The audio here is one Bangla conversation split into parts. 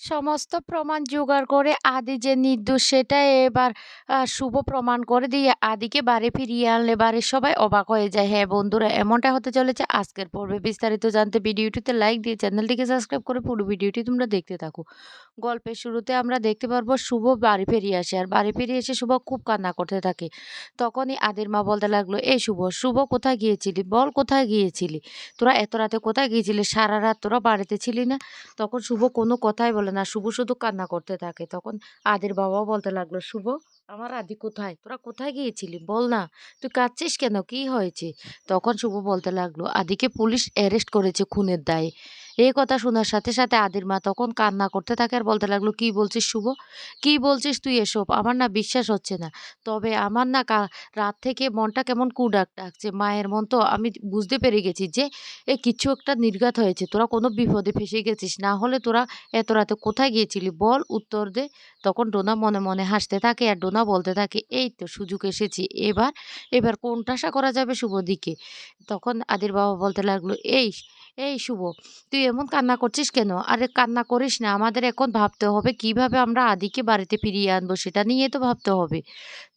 সমস্ত প্রমাণ জোগাড় করে আদি যে নির্দোষ সেটা এবার শুভ প্রমাণ করে দিয়ে আদিকে বাড়ি ফিরিয়ে আনলে বাড়ির সবাই অবাক হয়ে যায়। হ্যাঁ, বন্ধুরা এমনটা হতে চলেছে আজকের পর্বে। বিস্তারিত জানতে ভিডিওটিতে লাইক দিয়ে চ্যানেলটিকে সাবস্ক্রাইব করে পুরো ভিডিওটি তোমরা দেখতে থাকো। গল্পের শুরুতে আমরা দেখতে পারব শুভ বাড়ি ফিরে আসে আর বাড়ি ফিরে এসে শুভ খুব কান্না করতে থাকে। তখনই আদির মা বলতে লাগল, "এই শুভ, শুভ কোথায় গিয়েছিলি? বল কোথায় গিয়েছিলি? তোরা এত রাতে কোথায় গিয়েছিলি? সারা রাত তোরা বাড়িতে ছিলি না?" তখন শুভ কোনো কথাই বলে না। শুভ শুধু কান্না করতে থাকে। তখন আদির বাবাও বলতে লাগল, "শুভ, আমার আদি কোথায়? তোরা কোথায় গিয়েছিলি? বল না। তুই কাঁদছিস কেন? কি হয়েছে?" তখন শুভ বলতে লাগল, "আদিকে পুলিশ অ্যারেস্ট করেছে খুনের দায়ে।" এই কথা শোনার সাথে, সাথে আদির মা তখন কান্না করতে থাকে আর বলতে লাগল, "কি বলছিস শুভ? কি বলছিস তুই এসব? আমার না বিশ্বাস হচ্ছে না। তবে আমার না রাত থেকে মনটা কেমন কুডাক ডাকছে। মায়ের মন তো আমি বুঝতে পেরে গেছি যে এ কিছু একটা নির্ঘাত হয়েছে। তোরা কোনো বিপদে ফেঁসে গেছিস। না হলে তোরা এত রাতে কোথায় গিয়েছিলি? বল উত্তর দে।" তখন ডোনা মনে, মনে হাসতে থাকে আর ডোনা বলতে থাকে, "এই তো সুযোগ এসেছে। এবার, এবার কোণঠাসা করা যাবে শুভ দিকে তখন আদির বাবা বলতে লাগল, "এই, এই শুভ, তুই এমন কান্না করছিস কেন? আরে কান্না করিস না। আমাদের এখন ভাবতে হবে কীভাবে আমরা আদিকে বাড়িতে ফিরিয়ে আনব সেটা নিয়ে তো ভাবতে হবে।"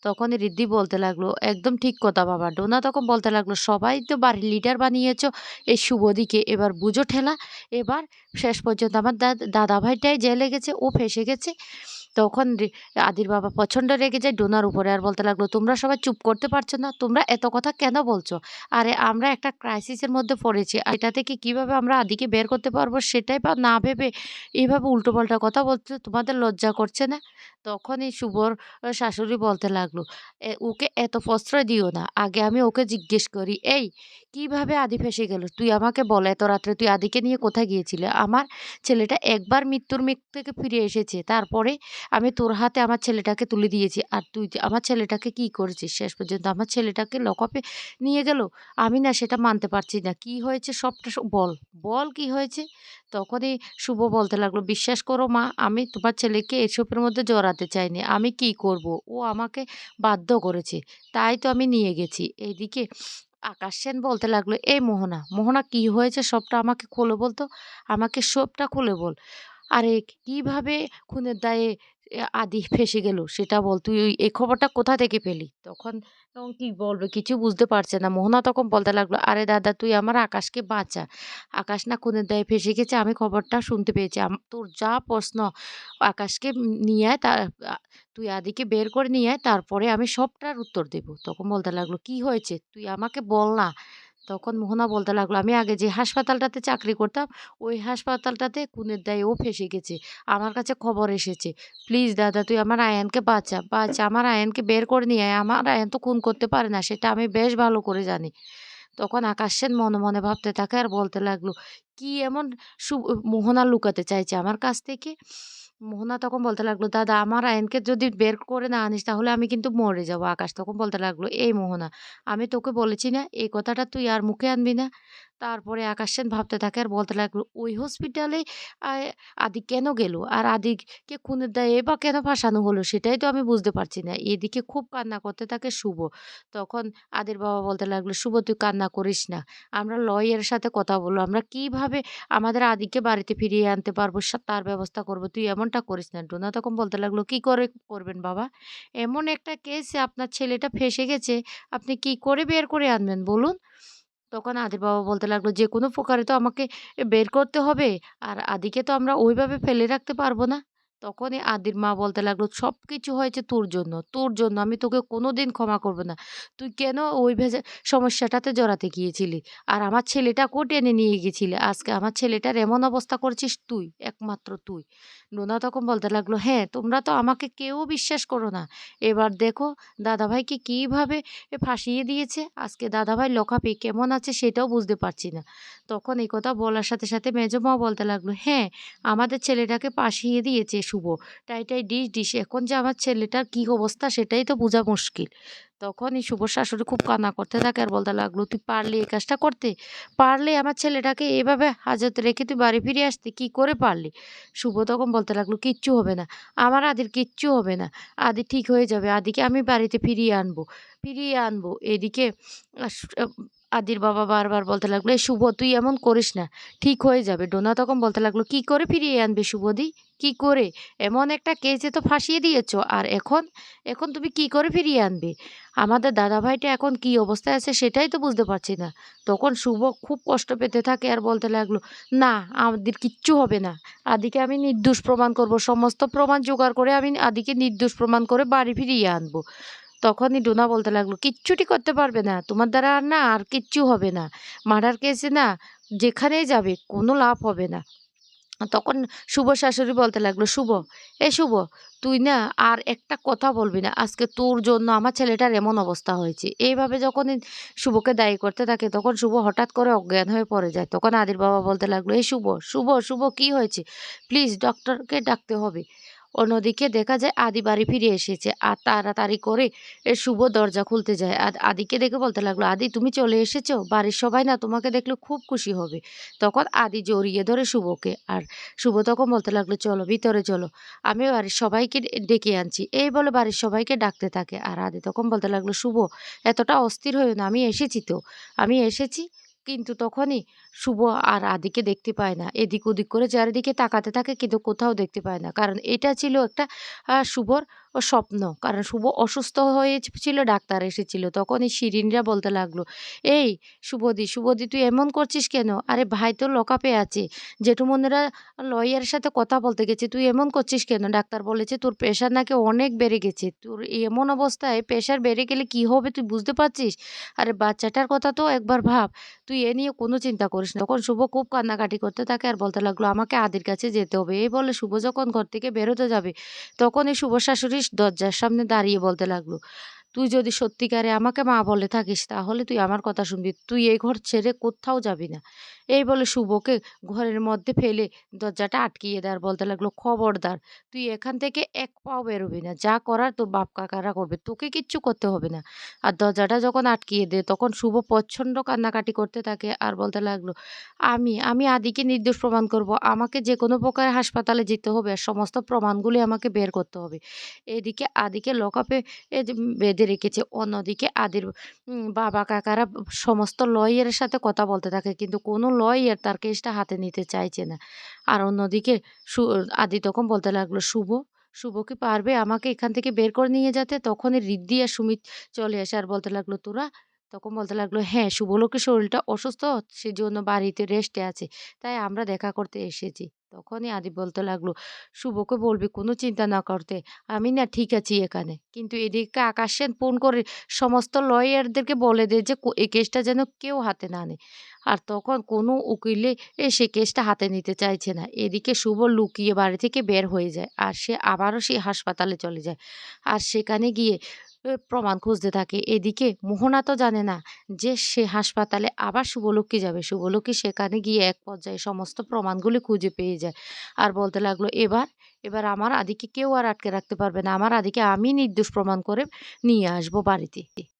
তখন রিদ্ধি বলতে লাগল, "একদম ঠিক কথা বাবা।" ডোনা তখন বলতে লাগল, "সবাই তো বাড়ির লিডার বানিয়েছ এই শুভদিকে। এবার বুঝো ঠেলা। এবার শেষ পর্যন্ত আমার দাদা দাদাভাইটাই জেলে গেছে, ও ফেঁসে গেছে।" তখন আদির বাবা প্রচণ্ড রেগে যায় ডোনার উপরে আর বলতে লাগল, "তোমরা সবাই চুপ করতে পারছ না? তোমরা এত কথা কেন বলছো? আরে আমরা একটা ক্রাইসিসের মধ্যে পড়েছি। আর এটা থেকে কীভাবে আমরা আদিকে বের করতে পারব সেটাই বা না ভেবে এভাবে উল্টোপাল্টা কথা বলছো। তোমাদের লজ্জা করছে না?" তখনই শুভর শাশুড়ি বলতে লাগল, "এ ওকে এত প্রশ্রয় দিও না। আগে আমি ওকে জিজ্ঞেস করি, এই কীভাবে আদি ফেঁসে গেল? তুই আমাকে বল এত রাত্রে তুই আদিকে নিয়ে কোথায় গিয়েছিলে আমার ছেলেটা একবার মৃত্যুর মুখ থেকে ফিরে এসেছে। তারপরে আমি তোর হাতে আমার ছেলেটাকে তুলে দিয়েছি। আর তুই আমার ছেলেটাকে কি করেছিস? শেষ পর্যন্ত আমার ছেলেটাকে লকআপে নিয়ে গেল। আমি না সেটা মানতে পারছি না। কি হয়েছে সবটা বল। বল কি হয়েছে?" তখনই শুভ বলতে লাগল, "বিশ্বাস করো মা, আমি তোমার ছেলেকে এসবের মধ্যে জড়াতে চাইনি। আমি কি করব? ও আমাকে বাধ্য করেছে। তাই তো আমি নিয়ে গেছি।" এইদিকে আকাশ সেন বলতে লাগল, "এই মোহনা, মোহনা কি হয়েছে সবটা আমাকে খুলে বলতো আমাকে সবটা খুলে বল। আরে কীভাবে খুনের দায়ে আদি ফেঁসে গেল সেটা বল। তুই এই খবরটা কোথা থেকে পেলি?" তখন তখন কি বলবে কিছু বুঝতে পারছে না। মোহনা তখন বলতে লাগল, "আরে দাদা তুই আমার আকাশকে বাঁচা। আকাশ না খুনের দায়ে ফেসে গেছে আমি খবরটা শুনতে পেয়েছি। তোর যা প্রশ্ন আকাশকে নিয়ে তা তুই আদিকে বের করে নিয়ে তারপরে আমি সবটার উত্তর দেব।" তখন বলতে লাগল, "কি হয়েছে? তুই আমাকে বল না।" তখন মোহনা বলতে লাগল, "আমি আগে যে হাসপাতালটাতে চাকরি করতাম ওই হাসপাতালটাতে খুনের দায়ে ও ফেসে গেছে। আমার কাছে খবর এসেছে। প্লিজ দাদা তুই আমার আয়ানকে বাঁচা, বাঁচা। আমার আয়ানকে বের করে নিয়ে আয়। আমার আয়ান তো খুন করতে পারে না সেটা আমি বেশ ভালো করে জানি।" তখন আকাশ সেন মনে, মনে ভাবতে থাকে আর বলতে লাগল, "কি এমন সু মোহনা লুকাতে চাইছে আমার কাছ থেকে?" মোহনা তখন বলতে লাগল, "দাদা আমার আয়ানকে যদি বের করে না আনিস তাহলে আমি কিন্তু মরে যাব।" আকাশ তখন বলতে লাগল, "এই মোহনা, আমি তোকে বলেছি না এই কথাটা তুই আর মুখে আনবি না?" তারপরে আকাশ সেন ভাবতে থাকে আর বলতে লাগল, "ওই হসপিটালে আদি কেন গেল? আর আদিকে খুনের দায়ে বা কেন ফাঁসানো হলো সেটাই তো আমি বুঝতে পারছি না।" এদিকে খুব কান্না করতে থাকে শুভ। তখন আদির বাবা বলতে লাগল, "শুভ তুই কান্না করিস না। আমরা লয়ারের সাথে কথা বলব। আমরা কীভাবে আমাদের আদিকে বাড়িতে ফিরিয়ে আনতে পারব তার ব্যবস্থা করব। তুই এমনটা করিস না।" ডোনা তখন বলতে লাগল, "কি করে করবেন বাবা? এমন একটা কেসে আপনার ছেলেটা ফেসে গেছে, আপনি কি করে বের করে আনবেন বলুন?" তখন আদির বাবা বলতে লাগল, যে কোনো প্রকারে তো আমাকে বের করতে হবে। আর আদিকে তো আমরা ওইভাবে ফেলে রাখতে পারব না।" তখনই আদির মা বলতে লাগল, সব কিছু হয়েছে তোর জন্য, তোর জন্য। আমি তোকে কোনো দিন ক্ষমা করব না। তুই কেন ওই ভেজে সমস্যাটাতে জড়াতে গিয়েছিলি? আর আমার ছেলেটা ছেলেটাকেও টেনে নিয়ে গেছিলি। আজকে আমার ছেলেটার এমন অবস্থা করেছিস তুই, একমাত্র তুই।" নোনা তখন বলতে লাগল, "হ্যাঁ, তোমরা তো আমাকে কেউ বিশ্বাস করো না। এবার দেখো দাদাভাইকে কীভাবে ফাঁসিয়ে দিয়েছে। আজকে দাদাভাই লকআপে কেমন আছে সেটাও বুঝতে পারছি না।" তখন এই কথা বলার সাথে, সাথে মেজো মাও বলতে লাগল, "হ্যাঁ, আমাদের ছেলেটাকে ফাঁসিয়ে দিয়েছে শুভ। টাই, টাই, ডিশ, ডিশ। এখন যে আমার ছেলেটার কী অবস্থা সেটাই তো বোঝা মুশকিল।" তখনই শুভ শাশুড়ি খুব কান্না করতে থাকে আর বলতে লাগল, "তুই পারলি এই কাজটা করতে? পারলে আমার ছেলেটাকে এভাবে হাজতে রেখে তুই বাড়ি ফিরে আসতে? কি করে পারলি?" শুভ তখন বলতে লাগল, "কিচ্ছু হবে না। আমার আদির কিচ্ছু হবে না। আদি ঠিক হয়ে যাবে। আদিকে আমি বাড়িতে ফিরিয়ে আনব, ফিরিয়ে আনব।" এদিকে আদির বাবা বারবার বলতে লাগল, "এই শুভ তুই এমন করিস না। ঠিক হয়ে যাবে।" ডোনা তখন বলতে লাগল, "কি করে ফিরিয়ে আনবে শুভদি? কি করে? এমন একটা কেসে তো ফাঁসিয়ে দিয়েছ। আর এখন? এখন তুমি কি করে ফিরিয়ে আনবে? আমাদের দাদাভাইটা এখন কি অবস্থায় আছে সেটাই তো বুঝতে পারছি না।" তখন শুভ খুব কষ্ট পেতে থাকে আর বলতে লাগল, "না, আমাদের কিচ্ছু হবে না। আদিকে আমি নির্দোষ প্রমাণ করব। সমস্ত প্রমাণ জোগাড় করে আমি আদিকে নির্দোষ প্রমাণ করে বাড়ি ফিরিয়ে আনব।" তখনই ডোনা বলতে লাগল, "কিচ্ছুটি করতে পারবে না। তোমার দ্বারা আর না আর কিচ্ছু হবে না। মার্ডার কেসে না যেখানেই যাবে কোনো লাভ হবে না।" তখন শুভ শাশুড়ি বলতে লাগল, "শুভ, এ শুভ তুই না আর একটা কথা বলবি না। আজকে তোর জন্য আমার ছেলেটার এমন অবস্থা হয়েছে।" এইভাবে যখনই শুভকে দায়ী করতে থাকে তখন শুভ হঠাৎ করে অজ্ঞান হয়ে পড়ে যায়। তখন আদির বাবা বলতে লাগল, "এই শুভ, শুভ, শুভ কি হয়েছে? প্লিজ ডক্টরকে ডাকতে হবে।" অন্যদিকে দেখা যায় আদি বাড়ি ফিরে এসেছে। আর তাড়াতাড়ি করে শুভ দরজা খুলতে যায়। আর আদিকে দেখে বলতে লাগল, আদি, তুমি চলে এসেছ? বাড়ির সবাই না তোমাকে দেখলে খুব খুশি হবে। তখন আদি জড়িয়ে ধরে শুভকে। আর শুভ তখন বলতে লাগল, চলো, ভিতরে চলো। আমি বাড়ির সবাইকে ডেকে আনছি। এই বলে বাড়ির সবাইকে ডাকতে থাকে। আর আদি তখন বলতে লাগল, শুভ, এতটা অস্থির হয়ে না, আমি এসেছি তো? আমি এসেছি কিন্তু তখনই শুভ আর আদিকে দেখতে পায় না। এদিক ওদিক করে চারিদিকে তাকাতে থাকে কিন্তু কোথাও দেখতে পায় না। কারণ এটা ছিল একটা শুভর স্বপ্ন। কারণ শুভ অসুস্থ হয়েছিল ডাক্তার এসেছিল। তখনই শিরিনরা বলতে লাগল, এই শুভদি শুভদি তুই এমন করছিস কেন? আরে ভাই তো লকাপে আছে। জেঠুমনেরা লয়ারের সাথে কথা বলতে গেছে, তুই এমন করছিস কেন? ডাক্তার বলেছে, তোর প্রেশার নাকি অনেক বেড়ে গেছে। তোর এমন অবস্থায় প্রেশার বেড়ে গেলে কি হবে তুই বুঝতে পারছিস? আরে বাচ্চাটার কথা তো একবার ভাব। তুই এ নিয়ে কোনো চিন্তা করিস না। তখন শুভ খুব কান্নাকাটি করতে থাকে আর বলতে লাগল, আমাকে আদির কাছে যেতে হবে। এই বলে শুভ যখন ঘর থেকে বেরোতে যাবে তখন এই শুভ শাশুড়ি দরজার সামনে দাঁড়িয়ে বলতে লাগল, তুই যদি সত্যিকারে আমাকে মা বলে থাকিস, তাহলে তুই আমার কথা শুনবি। তুই এই ঘর ছেড়ে কোথাও যাবি না। এই বলে শুভকে ঘরের মধ্যে ফেলে দরজাটা আটকিয়ে দেওয়ার বলতে লাগল, খবরদার, তুই এখান থেকে এক পাও বেরোবি না। যা করার তোর বাপ কাকারা করবে। তোকে কিচ্ছু করতে হবে না। আর দরজাটা যখন আটকিয়ে দেয়, তখন শুভ প্রচণ্ড কান্নাকাটি করতে থাকে আর বলতে লাগল, আমি আমি আদিকে নির্দোষ প্রমাণ করব। আমাকে যে কোনো প্রকার হাসপাতালে যেতে হবে আর সমস্ত প্রমাণগুলি আমাকে বের করতে হবে। এদিকে আদিকে লকআপে বেঁধে রেখেছে। অন্যদিকে আদির বাবা কাকারা সমস্ত লয়ারের সাথে কথা বলতে থাকে। কিন্তু কোনো লয়ার তার কেসটা হাতে নিতে চাইছে না। আর অন্যদিকে আদি তখন বলতে লাগল, শুভ শুভ কি পারবে আমাকে এখান থেকে বের করে নিয়ে যেতে? তখনই রিদ্ধি আর সুমিত চলে আসে আর বলতে লাগল, তোরা তখন বলতে লাগল হ্যাঁ শুভলোকের শরীরটা অসুস্থ, সেজন্য বাড়িতে রেস্টে আছে, তাই আমরা দেখা করতে এসেছি। তখনই আদি বলতে লাগল, শুভকে বলবি, কোনো চিন্তা না করতে, আমি না ঠিক আছি এখানে। কিন্তু এদিকে আকাশ সেন ফোন করে সমস্ত লয়ারদেরকে বলে দেয় যে এই কেসটা যেন কেউ হাতে না নেয়। আর তখন কোনো উকিলে এ সে কেসটা হাতে নিতে চাইছে না। এদিকে শুভ লুকিয়ে বাড়ি থেকে বের হয়ে যায়, আর সে আবারও সে হাসপাতালে চলে যায়। আর সেখানে গিয়ে প্রমাণ খুঁজতে থাকে। এদিকে মোহনা তো জানে না যে সে হাসপাতালে আবার শুভলক্ষ্মী যাবে। শুভলক্ষ্মী সেখানে গিয়ে এক পর্যায়ে সমস্ত প্রমাণগুলি খুঁজে পেয়ে যায় আর বলতে লাগল, এবার এবার আমার আদিকে কেউ আর আটকে রাখতে পারবে না। আমার আদিকে আমি নির্দোষ প্রমাণ করে নিয়ে আসব বাড়িতে।